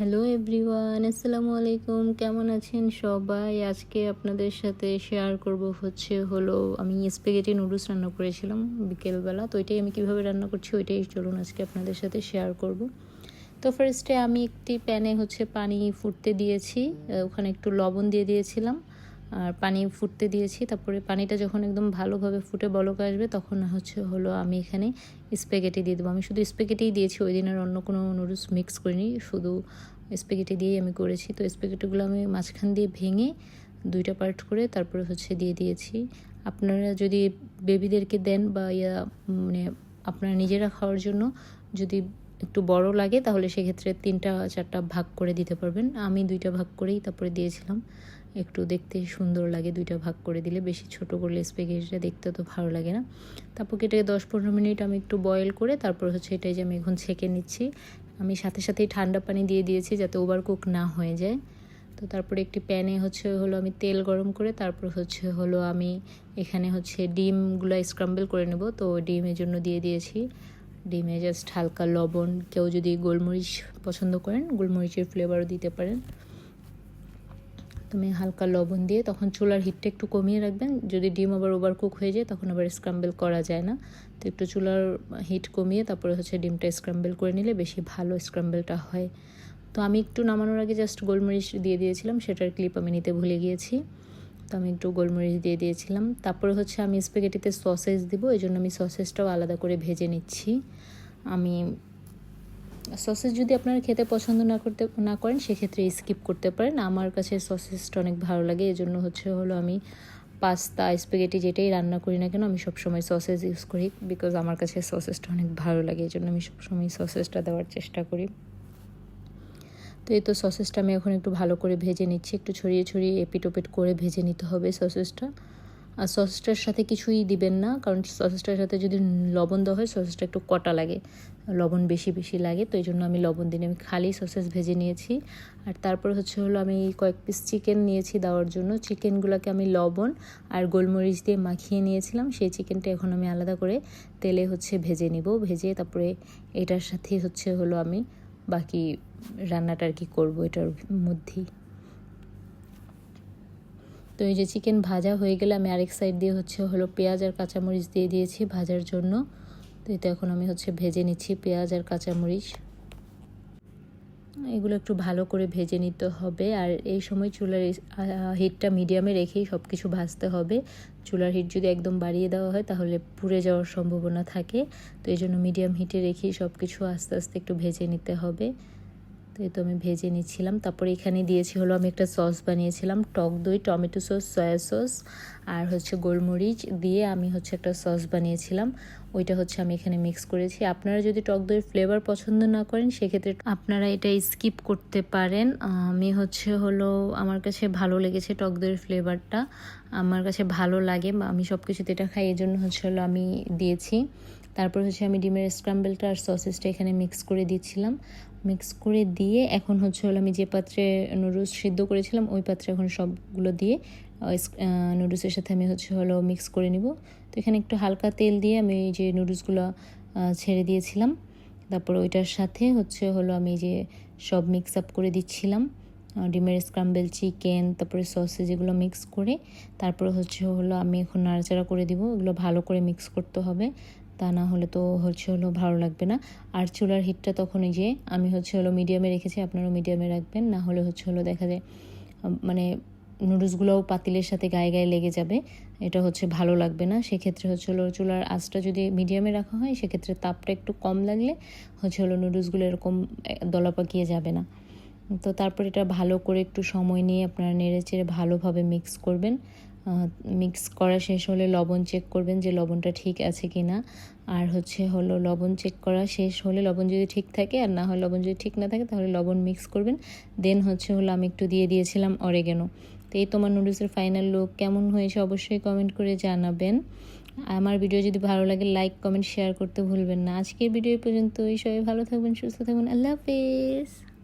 Hello everyone, আসসালামু আলাইকুম। কেমন আছেন সবাই? আজকে আপনাদের সাথে শেয়ার করব হচ্ছে হলো, আমি স্পেগেটি নুডলস রান্না করেছিলাম বিকেলবেলা। তো ওইটাই আমি কীভাবে রান্না করছি ওইটাই চলুন আজকে আপনাদের সাথে শেয়ার করব। তো ফার্স্টে আমি একটি প্যানে হচ্ছে পানি ফুটতে দিয়েছি ওখানে একটু লবণ দিয়ে দিয়েছিলাম। আর পানি ফুটতে দিয়েছি, তারপরে পানিটা যখন একদম ভালোভাবে ফুটে বলক আসবে, তখন হচ্ছে হলো আমি এখানে স্পেগেটি দিয়ে দেবো। আমি শুধু স্পেগেটিই দিয়েছি, ওই দিন আর অন্য কোনো নুডলস মিক্স করিনি, শুধু স্পেগেটি দিয়েই আমি করেছি। তো স্পেগেটিগুলো আমি মাঝখান দিয়ে ভেঙে দুইটা পার্ট করে তারপরে হচ্ছে দিয়ে দিয়েছি। আপনারা যদি বেবিদেরকে দেন বা ইয়া মানে আপনারা নিজেরা খাওয়ার জন্য যদি একটু বড় লাগে, তাহলে সেক্ষেত্রে তিনটা, চারটা ভাগ করে দিতে পারবেন। আমি দুইটা ভাগ করেই তারপরে দিয়েছিলাম। একটু দেখতে সুন্দর লাগে, দুইটা ভাগ করে দিলে। বেশি ছোট করলে স্পেগেটিটা দেখতে তো ভালো লাগে না। তারপর এটাকে দশ পনেরো মিনিট আমি একটু বয়েল করে তারপর হচ্ছে এটাই যে আমি এখন ছেঁকে নিচ্ছি। আমি সাথে সাথেই ঠান্ডা পানি দিয়ে দিয়েছি যাতে ওভার কুক না হয়ে যায়। তো তারপরে একটি প্যানে হচ্ছে হলো আমি তেল গরম করে তারপর হচ্ছে হলো আমি এখানে হচ্ছে ডিমগুলো স্ক্রাম্বল করে নেব। তো ডিমের জন্য দিয়ে দিয়েছি। ডিমে জাস্ট হালকা লবণ। কেউ যদি গোলমরিচ পছন্দ করেন, গোলমরিচের ফ্লেভারও দিতে পারেন। তুমি হালকা লবণ দিয়ে তখন চুলার হিটটা একটু কমিয়ে রাখবেন। যদি ডিম আবার ওভার কুক হয়ে যায়, তখন আবার স্ক্রাম্বেল করা যায় না। তো একটু চুলার হিট কমিয়ে তারপরে হচ্ছে ডিমটা স্ক্রাম্বেল করে নিলে বেশি ভালো স্ক্রাম্বেলটা হয়। তো আমি একটু নামানোর আগে জাস্ট গোলমরিচ দিয়ে দিয়েছিলাম, সেটার ক্লিপ আমি নিতে ভুলে গিয়েছি। তো আমি একটু গোলমরিচ দিয়ে দিয়েছিলাম। তারপরে হচ্ছে আমি স্পেগেটিতে সসেজ দিব এই জন্য আমি সসেজটাও আলাদা করে ভেজে নিচ্ছি। আমি সসেজ যদি আপনারা খেতে পছন্দ না করতে, না করেন, সেক্ষেত্রে স্কিপ করতে পারেন। আমার কাছে সসেজটা অনেক ভালো লাগে। এই জন্য হচ্ছে হলো আমি পাস্তা স্পেগেটি যেটাই রান্না করি না কেন, আমি সবসময় সসেজ ইউজ করি বিকজ আমার কাছে সসেজটা অনেক ভালো লাগে। এই জন্য আমি সবসময় সসেজটা দেওয়ার চেষ্টা করি। তো এই তো সসেসটা আমি এখন একটু ভালো করে ভেজে নিচ্ছি। একটু ছড়িয়ে ছড়িয়ে এপিট ওপিট করে ভেজে নিতে হবে সসেসটা আর সসেসটার সাথে কিছুই দিবেন না, কারণ সসেসটার সাথে যদি লবণ দেওয়া হয়, সসেসটা একটু কটা লাগে। লবণ বেশি বেশি লাগে, তো এই জন্য আমি লবণ দিনে আমি খালি সসেস ভেজে নিয়েছি। আর তারপর হচ্ছে হলো আমি কয়েক পিস চিকেন নিয়েছি দেওয়ার জন্য। চিকেনগুলোকে আমি লবণ আর গোলমরিচ দিয়ে মাখিয়ে নিয়েছিলাম। সেই চিকেনটা এখন আমি আলাদা করে তেলে হচ্ছে ভেজে নিব। ভেজে তারপরে এটার সাথে হচ্ছে হলো আমি বাকি রান্নাটা আর কি করব এটার মধ্যেই। তো এই যে চিকেন ভাজা হয়ে গেলে আমি আরেক সাইড দিয়ে হচ্ছে হলো পেঁয়াজ আর কাঁচামরিচ দিয়ে দিয়েছি ভাজার জন্য। তো এটা এখন আমি হচ্ছে ভেজে নিচ্ছি পেঁয়াজ আর কাঁচামরিচ। এগুলো একটু ভালো করে ভেজে নিতে হবে। আর এই সময় চুলার হিটটা মিডিয়ামে রেখেই সব কিছু ভাজতে হবে। চুলার হিট যদি একদম বাড়িয়ে দেওয়া হয় তাহলে পুড়ে যাওয়ার সম্ভাবনা থাকে। তো এই জন্য মিডিয়াম হিটে রেখেই সব কিছু আস্তে আস্তে একটু ভেজে নিতে হবে। তো এই তো আমি ভেজে নিচ্ছিলাম। তারপরে এখানে দিয়েছি হলো আমি একটা সস বানিয়েছিলাম, টক দই, টমেটো সস, সয়া সস আর হচ্ছে গোলমরিচ দিয়ে আমি হচ্ছে একটা সস বানিয়েছিলাম। ওইটা হচ্ছে আমি এখানে মিক্স করেছি। আপনারা যদি টক দইয়ের ফ্লেভার পছন্দ না করেন, সেক্ষেত্রে আপনারা এটা স্কিপ করতে পারেন। আমি হচ্ছে হলো, আমার কাছে ভালো লেগেছে টক দইয়ের ফ্লেভারটা আমার কাছে ভালো লাগে, আমি সব কিছুতে এটা খাই এই জন্য হচ্ছে হলো আমি দিয়েছি। তারপর হচ্ছে আমি ডিমের স্ক্রাম্বেলটা আর সসেসটা এখানে মিক্স করে দিচ্ছিলাম। মিক্স করে দিয়ে এখন হচ্ছে হলো আমি যে পাত্রে নুডলস সিদ্ধ করেছিলাম, ওই পাত্রে এখন সবগুলো দিয়ে নুডলসের সাথে আমি হচ্ছে হলো মিক্স করে নিব। তো এখানে একটু হালকা তেল দিয়ে আমি যে নুডলসগুলো ছেড়ে দিয়েছিলাম। তারপর ওইটার সাথে হচ্ছে হলো আমি যে সব মিক্স আপ করে দিচ্ছিলাম ডিমের স্ক্রাম্বেল চিকেন তারপরে সসেজ এগুলো মিক্স করে। তারপরে হচ্ছে হলো আমি এখন নাড়াচাড়া করে দিব, এগুলো ভালো করে মিক্স করতে হবে। তা না হলে তো হচ্ছে হলো ভালো লাগবে না। আর চুলার হিটটা তখন এই যে আমি হচ্ছে হলো মিডিয়ামে রেখেছি, আপনারাও মিডিয়ামে রাখবেন, না হলে হচ্ছে হলো দেখা যায় মানে নুডলসগুলোও পাতিলের সাথে গায়ে গায়ে লেগে যাবে, এটা হচ্ছে ভালো লাগবে না। সেক্ষেত্রে হচ্ছে হলো চুলার আঁচটা যদি মিডিয়ামে রাখা হয়, সেক্ষেত্রে তাপটা একটু কম লাগলে হচ্ছে হলো নুডলসগুলো এরকম দলা পাকিয়ে যাবে না। তো তারপর এটা ভালো করে একটু সময় নিয়ে আপনারা নেড়ে চেড়ে ভালোভাবে মিক্স করবেন। মিক্স করা শেষ হলে লবণ চেক করবেন যে লবণটা ঠিক আছে কি না আর হচ্ছে হলো লবণ চেক করা শেষ হলে লবণ যদি ঠিক থাকে আর না হয় লবণ যদি ঠিক না থাকে তাহলে লবণ মিক্স করবেন। দেন হচ্ছে হলো আমি একটু দিয়ে দিয়েছিলাম অরেগেনো তো এই তোমার নুডলসের ফাইনাল লুক কেমন হয়েছে অবশ্যই কমেন্ট করে জানাবেন। আমার ভিডিও যদি ভালো লাগে লাইক কমেন্ট শেয়ার করতে ভুলবেন না। আজকের ভিডিও পর্যন্ত এই সবাই ভালো থাকবেন, সুস্থ থাকবেন। আল্লাহ হাফেজ।